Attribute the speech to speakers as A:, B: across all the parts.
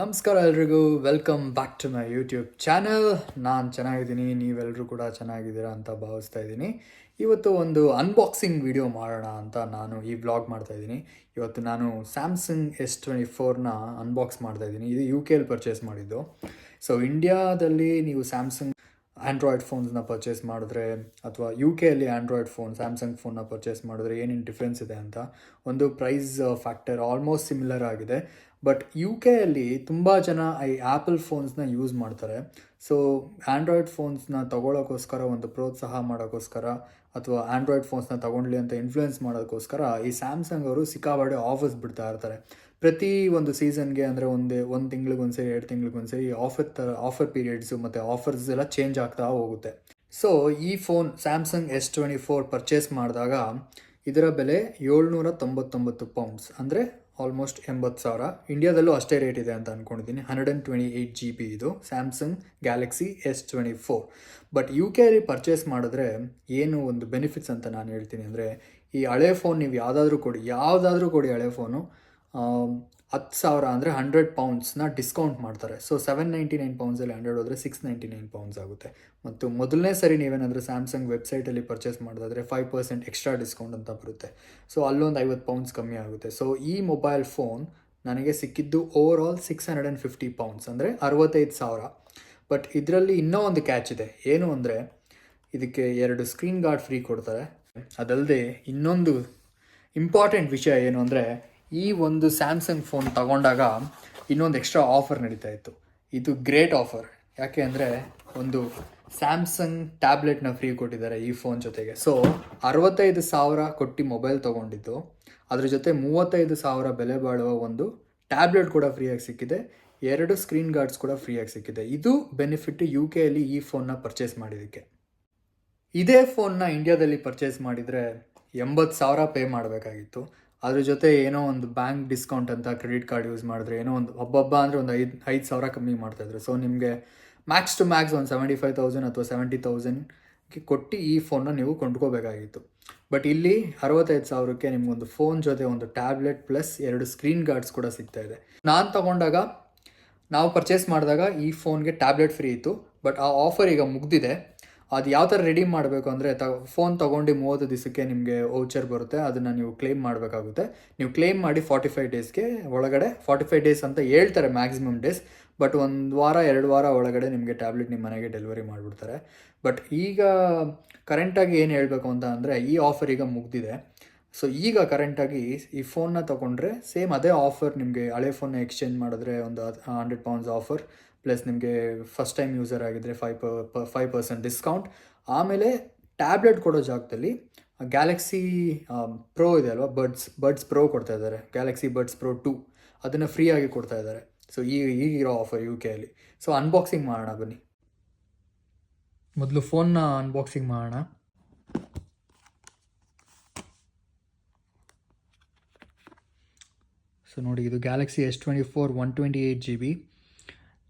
A: ನಮಸ್ಕಾರ ಎಲ್ರಿಗೂ. Welcome back to my YouTube channel ನಾನು ಚೆನ್ನಾಗಿದ್ದೀನಿ ನೀವೆಲ್ಲರೂ ಕೂಡ ಚೆನ್ನಾಗಿದ್ದೀರಾ ಅಂತ ಭಾವಿಸ್ತಾ ಇದ್ದೀನಿ. ಇವತ್ತು ಒಂದು ಅನ್ಬಾಕ್ಸಿಂಗ್ ವಿಡಿಯೋ ಮಾಡೋಣ ಅಂತ ನಾನು ಈ ವ್ಲಾಗ್ ಮಾಡ್ತಾ ಇದ್ದೀನಿ. ಇವತ್ತು ನಾನು ಸ್ಯಾಮ್ಸಂಗ್ ಎಸ್ ಟ್ವೆಂಟಿ ಫೋರ್ನ ಅನ್ಬಾಕ್ಸ್ ಮಾಡ್ತಾ ಇದ್ದೀನಿ. ಇದು ಯು ಕೆಯಲ್ಲಿ ಪರ್ಚೇಸ್ ಮಾಡಿದ್ದು. ಸೊ ಇಂಡಿಯಾದಲ್ಲಿ ನೀವು ಸ್ಯಾಮ್ಸಂಗ್ ಆ್ಯಂಡ್ರಾಯ್ಡ್ ಫೋನ್ಸ್ನ ಪರ್ಚೇಸ್ ಮಾಡಿದ್ರೆ ಅಥವಾ ಯು ಕೆಯಲ್ಲಿ ಆ್ಯಂಡ್ರಾಯ್ಡ್ ಫೋನ್ ಸ್ಯಾಮ್ಸಂಗ್ ಫೋನ್ನ ಪರ್ಚೇಸ್ ಮಾಡಿದ್ರೆ ಏನೇನು ಡಿಫ್ರೆನ್ಸ್ ಇದೆ ಅಂತ ಒಂದು ಪ್ರೈಸ್ ಫ್ಯಾಕ್ಟರ್ ಆಲ್ಮೋಸ್ಟ್ ಸಿಮಿಲರ್ ಆಗಿದೆ. ಬಟ್ ಯು ಕೆಯಲ್ಲಿ ತುಂಬ ಜನ ಈ ಆ್ಯಪಲ್ ಫೋನ್ಸ್ನ ಯೂಸ್ ಮಾಡ್ತಾರೆ. ಸೊ ಆ್ಯಂಡ್ರಾಯ್ಡ್ ಫೋನ್ಸ್ನ ತೊಗೊಳೋಕ್ಕೋಸ್ಕರ ಒಂದು ಪ್ರೋತ್ಸಾಹ ಮಾಡೋಕ್ಕೋಸ್ಕರ ಅಥವಾ ಆ್ಯಂಡ್ರಾಯ್ಡ್ ಫೋನ್ಸ್ನ ತೊಗೊಂಡ್ಲಿ ಅಂತ ಇನ್ಫ್ಲುಯೆನ್ಸ್ ಮಾಡೋಕ್ಕೋಸ್ಕರ ಈ ಸ್ಯಾಮ್ಸಂಗ್ ಅವರು ಸಿಕ್ಕಾಬಾಡೆ ಆಫರ್ಸ್ ಬಿಡ್ತಾ ಇರ್ತಾರೆ. ಪ್ರತಿ ಒಂದು ಸೀಸನ್ಗೆ ಅಂದರೆ ಒಂದೇ, ಒಂದು ತಿಂಗ್ಳಿಗೆ ಒಂದ್ಸರಿ, ಎರಡು ತಿಂಗ್ಳಿಗೆ ಒಂದ್ಸರಿ ಆಫರ್ ಥರ ಆಫರ್ ಪೀರಿಯಡ್ಸು ಮತ್ತು ಆಫರ್ಸ್ ಎಲ್ಲ ಚೇಂಜ್ ಆಗ್ತಾ ಹೋಗುತ್ತೆ. ಸೊ ಈ phone Samsung S twenty four purchase ಮಾಡಿದಾಗ ಇದರ ಬೆಲೆ ಏಳ್ನೂರ ತೊಂಬತ್ತೊಂಬತ್ತು ಪೌಂಡ್ಸ್ ಅಂದರೆ ಆಲ್ಮೋಸ್ಟ್ ಎಂಬತ್ತು ಸಾವಿರ. ಇಂಡಿಯಾದಲ್ಲೂ ಅಷ್ಟೇ ರೇಟ್ ಇದೆ ಅಂತ ಅಂದ್ಕೊಂಡಿದ್ದೀನಿ hundred and twenty eight G B ಇದು Samsung Galaxy S twenty four but U K ಅಲ್ಲಿ ಪರ್ಚೇಸ್ ಮಾಡಿದ್ರೆ ಏನು ಒಂದು ಬೆನಿಫಿಟ್ಸ್ ಅಂತ ನಾನು ಹೇಳ್ತೀನಿ ಅಂದರೆ ಈ ಹಳೆ ಫೋನ್ ನೀವು ಯಾವುದಾದ್ರೂ ಕೊಡಿ ಯಾವುದಾದ್ರೂ ಕೊಡಿ ಹಳೆ ಫೋನು ಹತ್ತು ಸಾವಿರ ಅಂದರೆ ಹಂಡ್ರೆಡ್ ಪೌಂಡ್ಸ್ನ ಡಿಸ್ಕೌಂಟ್ ಮಾಡ್ತಾರೆ. ಸೊ ಸೆವೆನ್ ನೈಂಟಿ ನೈನ್ ಪೌಂಡ್ಸಲ್ಲಿ ಹಂಡ್ರೆಡ್ ಹೋದರೆ ಸಿಕ್ಸ್ ನೈಂಟಿ ನೈನ್ ಪೌಂಡ್ಸ್ ಆಗುತ್ತೆ. ಮತ್ತು ಮೊದಲನೇ ಸರಿ ನೀವೇನಾದರೂ ಸ್ಯಾಮ್ಸಂಗ್ ವೆಬ್ಸೈಟಲ್ಲಿ ಪರ್ಚೇಸ್ ಮಾಡೋದಾದರೆ ಫೈವ್ ಪರ್ಸೆಂಟ್ ಎಕ್ಸ್ಟ್ರಾ ಡಿಸ್ಕೌಂಟ್ ಅಂತ ಬರುತ್ತೆ. ಸೊ ಅಲ್ಲೊಂದು ಐವತ್ತು ಪೌಂಡ್ಸ್ ಕಮ್ಮಿ ಆಗುತ್ತೆ. ಸೊ ಈ ಮೊಬೈಲ್ ಫೋನ್ ನನಗೆ ಸಿಕ್ಕಿದ್ದು overall six hundred and fifty pounds ಅಂದರೆ ಅರವತ್ತೈದು ಸಾವಿರ. ಬಟ್ ಇದರಲ್ಲಿ ಇನ್ನೂ ಒಂದು ಕ್ಯಾಚ್ ಇದೆ. ಏನು ಅಂದರೆ, ಇದಕ್ಕೆ ಎರಡು ಸ್ಕ್ರೀನ್ ಗಾರ್ಡ್ ಫ್ರೀ ಕೊಡ್ತಾರೆ. ಅದಲ್ಲದೆ ಇನ್ನೊಂದು ಇಂಪಾರ್ಟೆಂಟ್ ವಿಷಯ ಏನು ಅಂದರೆ ಈ ಒಂದು ಸ್ಯಾಮ್ಸಂಗ್ ಫೋನ್ ತಗೊಂಡಾಗ ಇನ್ನೊಂದು ಎಕ್ಸ್ಟ್ರಾ ಆಫರ್ ನಡೀತಾ ಇತ್ತು. ಇದು ಗ್ರೇಟ್ ಆಫರ್ ಯಾಕೆ ಅಂದರೆ ಒಂದು ಸ್ಯಾಮ್ಸಂಗ್ ಟ್ಯಾಬ್ಲೆಟ್ನ ಫ್ರೀ ಕೊಟ್ಟಿದ್ದಾರೆ ಈ ಫೋನ್ ಜೊತೆಗೆ. ಸೊ ಅರವತ್ತೈದು ಸಾವಿರ ಕೊಟ್ಟು ಮೊಬೈಲ್ ತೊಗೊಂಡಿದ್ದು. ಅದ್ರ ಜೊತೆ ಮೂವತ್ತೈದು ಸಾವಿರ ಬೆಲೆ ಬಾಳುವ ಒಂದು ಟ್ಯಾಬ್ಲೆಟ್ ಕೂಡ ಫ್ರೀಯಾಗಿ ಸಿಕ್ಕಿದೆ. ಎರಡು ಸ್ಕ್ರೀನ್ ಗಾರ್ಡ್ಸ್ ಕೂಡ ಫ್ರೀಯಾಗಿ ಸಿಕ್ಕಿದೆ. ಇದು ಬೆನಿಫಿಟ್ ಯು ಕೆಯಲ್ಲಿ ಈ ಫೋನ್ನ ಪರ್ಚೇಸ್ ಮಾಡಿದ್ದಕ್ಕೆ. ಇದೇ ಫೋನ್ನ ಇಂಡಿಯಾದಲ್ಲಿ ಪರ್ಚೇಸ್ ಮಾಡಿದರೆ ಎಂಬತ್ತು ಸಾವಿರ ಪೇ ಮಾಡಬೇಕಾಗಿತ್ತು. ಅದ್ರ ಜೊತೆ ಏನೋ ಒಂದು ಬ್ಯಾಂಕ್ ಡಿಸ್ಕೌಂಟ್ ಅಂತ ಕ್ರೆಡಿಟ್ ಕಾರ್ಡ್ ಯೂಸ್ ಮಾಡಿದ್ರೆ, ಏನೋ ಒಂದು ಹಬ್ಬಬ್ಬ ಅಂದರೆ ಒಂದು ಐದು ಐದು ಸಾವಿರ ಕಮ್ಮಿ ಮಾಡ್ತಾಯಿದ್ರು ಸೊ ನಿಮಗೆ ಮ್ಯಾಕ್ಸ್ ಟು ಮ್ಯಾಕ್ಸ್ ಒಂದು ಸೆವೆಂಟಿ ಫೈವ್ ತೌಸಂಡ್ ಅಥವಾ ಸೆವೆಂಟಿ ತೌಸಂಡ್ಗೆ ಕೊಟ್ಟು ಈ ಫೋನ್ನ ನೀವು ಕೊಂಡ್ಕೋಬೇಕಾಗಿತ್ತು. ಬಟ್ ಇಲ್ಲಿ ಅರವತ್ತೈದು ಸಾವಿರಕ್ಕೆ ನಿಮಗೊಂದು ಫೋನ್ ಜೊತೆ ಒಂದು ಟ್ಯಾಬ್ಲೆಟ್ ಪ್ಲಸ್ ಎರಡು ಸ್ಕ್ರೀನ್ ಗಾರ್ಡ್ಸ್ ಕೂಡ ಸಿಗ್ತಾ ಇದೆ. ನಾನು ತಗೊಂಡಾಗ, ನಾವು ಪರ್ಚೇಸ್ ಮಾಡಿದಾಗ ಈ ಫೋನ್ಗೆ ಟ್ಯಾಬ್ಲೆಟ್ ಫ್ರೀ ಇತ್ತು. ಬಟ್ ಆ ಆಫರ್ ಈಗ ಮುಗ್ದಿದೆ. ಅದು ಯಾವ ಥರ ರೆಡಿ ಮಾಡಬೇಕು ಅಂದರೆ ತ ಫೋನ್ ತೊಗೊಂಡು ಮೂವತ್ತು ದಿವಸಕ್ಕೆ ನಿಮಗೆ ವೌಚರ್ ಬರುತ್ತೆ, ಅದನ್ನು ನೀವು ಕ್ಲೇಮ್ ಮಾಡಬೇಕಾಗುತ್ತೆ. ನೀವು ಕ್ಲೇಮ್ ಮಾಡಿ ಫಾರ್ಟಿ ಫೈವ್ ಡೇಸ್ಗೆ ಒಳಗಡೆ ಫಾರ್ಟಿ ಫೈವ್ ಡೇಸ್ ಅಂತ ಹೇಳ್ತಾರೆ ಮ್ಯಾಕ್ಸಿಮಮ್ ಡೇಸ್ ಬಟ್ ಒಂದು ವಾರ, ಎರಡು ವಾರ ಒಳಗಡೆ ನಿಮಗೆ ಟ್ಯಾಬ್ಲೆಟ್ ನಿಮ್ಮ ಮನೆಗೆ ಡೆಲಿವರಿ ಮಾಡಿಬಿಡ್ತಾರೆ. ಬಟ್ ಈಗ ಕರೆಂಟಾಗಿ ಏನು ಹೇಳಬೇಕು ಅಂತ ಅಂದರೆ ಈ ಆಫರ್ ಈಗ ಮುಗ್ದಿದೆ. ಸೊ ಈಗ ಕರೆಂಟಾಗಿ ಈ ಫೋನ್ನ ತೊಗೊಂಡ್ರೆ ಸೇಮ್ ಅದೇ ಆಫರ್ ನಿಮಗೆ ಹಳೆ ಫೋನ್ನ ಎಕ್ಸ್ಚೇಂಜ್ ಮಾಡಿದ್ರೆ ಒಂದು ಹಂಡ್ರೆಡ್ ಪೌಂಡ್ಸ್ ಆಫರ್ ಪ್ಲಸ್ ನಿಮಗೆ ಫಸ್ಟ್ ಟೈಮ್ ಯೂಸರ್ ಆಗಿದ್ದರೆ ಫೈವ್ ಪ ಫೈವ್ ಪರ್ಸೆಂಟ್ ಡಿಸ್ಕೌಂಟ್ ಆಮೇಲೆ ಟ್ಯಾಬ್ಲೆಟ್ ಕೊಡೋ ಜಾಗದಲ್ಲಿ ಗ್ಯಾಲಕ್ಸಿ ಪ್ರೋ ಇದೆ ಅಲ್ವಾ? ಬಡ್ಸ್ ಬಡ್ಸ್ ಪ್ರೋ ಕೊಡ್ತಾ ಇದ್ದಾರೆ. ಗ್ಯಾಲಕ್ಸಿ ಬಡ್ಸ್ ಪ್ರೋ ಟು ಅದನ್ನು ಫ್ರೀಯಾಗಿ ಕೊಡ್ತಾ ಇದ್ದಾರೆ. ಸೊ ಈ, ಈಗಿರೋ ಆಫರ್ ಯು ಕೆಯಲ್ಲಿ ಸೊ ಅನ್ಬಾಕ್ಸಿಂಗ್ ಮಾಡೋಣ, ಬನ್ನಿ. ಮೊದಲು ಫೋನ್ನ ಅನ್ಬಾಕ್ಸಿಂಗ್ ಮಾಡೋಣ. ಸೊ ನೋಡಿ, ಇದು Galaxy S twenty four one twenty eight G B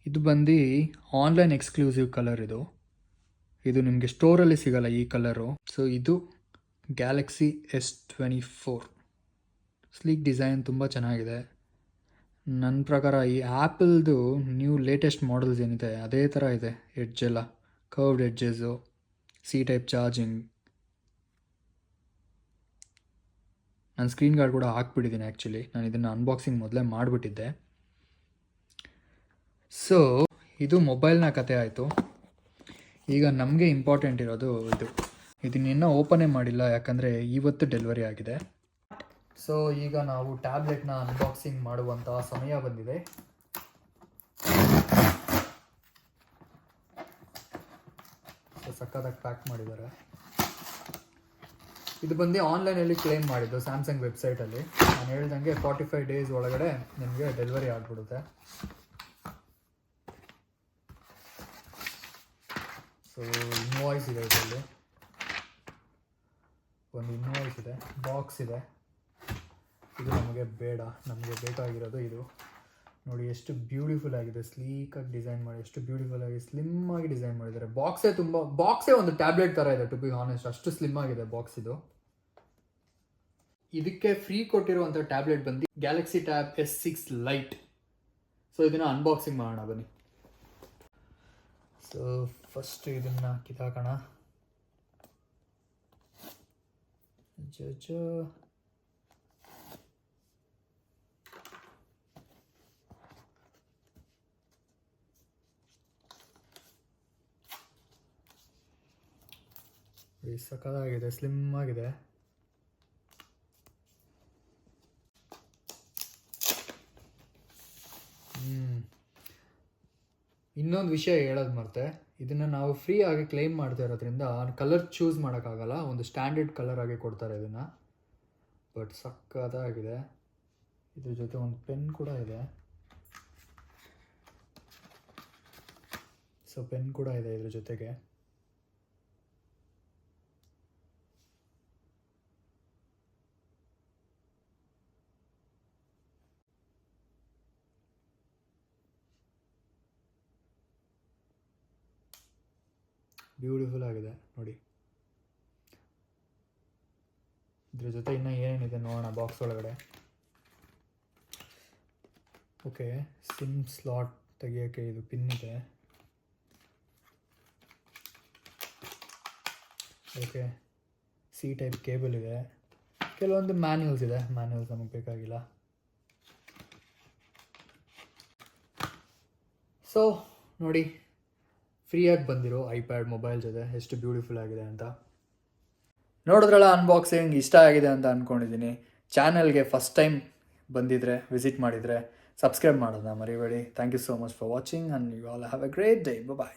A: ಇದು ಬಂದು ಆನ್ಲೈನ್ ಎಕ್ಸ್ಕ್ಲೂಸಿವ್ ಕಲರ್ ಇದು. ಇದು ನಿಮಗೆ ಸ್ಟೋರಲ್ಲಿ ಸಿಗಲ್ಲ ಈ ಕಲರು ಸೊ ಇದು Galaxy S twenty four sleek design ತುಂಬ ಚೆನ್ನಾಗಿದೆ. ನನ್ನ ಪ್ರಕಾರ ಈ ಆ್ಯಪಲ್ದು ನ್ಯೂ ಲೇಟೆಸ್ಟ್ ಮಾಡಲ್ಸ್ ಏನಿದೆ, ಅದೇ ಥರ ಇದೆ ಎಡ್ಜ್ ಎಲ್ಲ curved edges C type charging ನಾನು ಸ್ಕ್ರೀನ್ ಗಾರ್ಡ್ ಕೂಡ ಹಾಕ್ಬಿಟ್ಟಿದ್ದೀನಿ ಆ್ಯಕ್ಚುಲಿ ನಾನು ಇದನ್ನು ಅನ್ಬಾಕ್ಸಿಂಗ್ ಮೊದಲೇ ಮಾಡಿಬಿಟ್ಟಿದ್ದೆ. ಸೊ ಇದು ಮೊಬೈಲ್ನ ಕತೆ ಆಯಿತು. ಈಗ ನಮಗೆ ಇಂಪಾರ್ಟೆಂಟ್ ಇರೋದು ಇದು. ಇದನ್ನಿನ್ನೂ ಓಪನೇ ಮಾಡಿಲ್ಲ, ಯಾಕಂದರೆ ಇವತ್ತು ಡೆಲಿವರಿ ಆಗಿದೆ. ಸೊ ಈಗ ನಾವು ಟ್ಯಾಬ್ಲೆಟ್ನ ಅನ್ಬಾಕ್ಸಿಂಗ್ ಮಾಡುವಂಥ ಸಮಯ ಬಂದಿದೆ. ಸಖತ್ತಾಗಿ ಪ್ಯಾಕ್ ಮಾಡಿದ್ದಾರೆ. ಇದು ಬಂದು ಆನ್ಲೈನಲ್ಲಿ ಕ್ಲೇಮ್ ಮಾಡಿದ್ದು ಸ್ಯಾಮ್ಸಂಗ್ ವೆಬ್ಸೈಟಲ್ಲಿ ನಾನು ಹೇಳ್ದಂಗೆ ಫಾರ್ಟಿ ಫೈವ್ ಡೇಸ್ ಒಳಗಡೆ ನಿಮಗೆ ಡೆಲಿವರಿ ಆಗಿಬಿಡುತ್ತೆ. ಸೊ ಇನ್ವಾಯ್ಸ್ ಇದೆ ಇದರಲ್ಲಿ. ಒಂದು ಇನ್ವಾಯ್ಸ್ ಇದೆ. ಬಾಕ್ಸ್ ಇದೆ. ಇದು ನಮಗೆ ಬೇಡ. ನಮಗೆ ಬೇಕಾಗಿರೋದು ಇದು. ನೋಡಿ, ಎಷ್ಟು ಬ್ಯೂಟಿಫುಲ್ ಆಗಿದೆ. ಸ್ಲೀಕಾಗಿ ಡಿಸೈನ್ ಮಾಡಿ, ಎಷ್ಟು ಬ್ಯೂಟಿಫುಲ್ ಆಗಿ ಸ್ಲಿಮ್ ಆಗಿ ಡಿಸೈನ್ ಮಾಡಿದ್ದಾರೆ. ಬಾಕ್ಸೇ ತುಂಬ, ಬಾಕ್ಸೇ ಒಂದು ಟ್ಯಾಬ್ಲೆಟ್ ಥರ ಇದೆ, ಟು ಬಿ ಹಾನೆಸ್ಟ್ ಅಷ್ಟು ಸ್ಲಿಮ್ ಆಗಿದೆ ಬಾಕ್ಸ್ ಇದು. ಇದಕ್ಕೆ ಫ್ರೀ ಕೊಟ್ಟಿರುವಂಥ ಟ್ಯಾಬ್ಲೆಟ್ ಬಂದು Galaxy Tab S six Lite so, ಇದನ್ನು ಅನ್ಬಾಕ್ಸಿಂಗ್ ಮಾಡೋಣ ಬನ್ನಿ. ಸೊ ಫಸ್ಟ್ ಇದನ್ನು ಕಿತ್ತಾಕೋಣ ಜೋ ಸಕ್ಕದಾಗಿದೆ ಸ್ಲಿಮ್ ಆಗಿದೆ. ಇನ್ನೊಂದು ವಿಷಯ ಹೇಳೋದು ಮರ್ತೆ, ಇದನ್ನು ನಾವು ಫ್ರೀ ಆಗಿ ಕ್ಲೈಮ್ ಮಾಡ್ತಾ ಇರೋದ್ರಿಂದ ಕಲರ್ ಚೂಸ್ ಮಾಡೋಕ್ಕಾಗಲ್ಲ, ಒಂದು ಸ್ಟ್ಯಾಂಡರ್ಡ್ ಕಲರ್ ಆಗಿ ಕೊಡ್ತಾರೆ ಇದನ್ನು. ಬಟ್ ಸಕ್ಕದಾಗಿದೆ ಇದ್ರ ಜೊತೆ ಒಂದು ಪೆನ್ ಕೂಡ ಇದೆ. ಸೊ ಪೆನ್ ಕೂಡ ಇದೆ ಇದ್ರ ಜೊತೆಗೆ. ಬ್ಯೂಟಿಫುಲ್ ಆಗಿದೆ, ನೋಡಿ. ಇದ್ರ ಜೊತೆ ಇನ್ನೂ ಏನೇನಿದೆ ನೋಡೋಣ ಬಾಕ್ಸ್ ಒಳಗಡೆ. ಓಕೆ ಸಿಮ್ ಸ್ಲಾಟ್ ತೆಗಿಯೋಕ್ಕೆ ಇದು ಪಿನ್ ಇದೆ. ಓಕೆ ಸಿ ಟೈಪ್ ಕೇಬಲ್ ಇದೆ. ಕೆಲವೊಂದು ಮ್ಯಾನ್ಯೂಲ್ಸ್ ಇದೆ ಮ್ಯಾನ್ಯೂಲ್ಸ್ ನಮಗೆ ಬೇಕಾಗಿಲ್ಲ. ಸೊ ನೋಡಿ ಫ್ರೀಯಾಗಿ ಬಂದಿರೋ ಐಪ್ಯಾಡ್ ಮೊಬೈಲ್ ಜೊತೆ ಎಷ್ಟು ಬ್ಯೂಟಿಫುಲ್ ಆಗಿದೆ ಅಂತ. ನೋಡಿದ್ರಲ್ಲ ಅನ್ಬಾಕ್ಸಿಂಗ್ ಇಷ್ಟ ಆಗಿದೆ ಅಂತ ಅಂದ್ಕೊಂಡಿದ್ದೀನಿ ಚಾನಲ್ಗೆ ಫಸ್ಟ್ ಟೈಮ್ ಬಂದಿದ್ರೆ ವಿಸಿಟ್ ಮಾಡಿದರೆ ಸಬ್ಸ್ಕ್ರೈಬ್ ಮಾಡೋದನ್ನ ಮರಿಬೇಡಿ. Thank you so much for watching and you all have a great day bye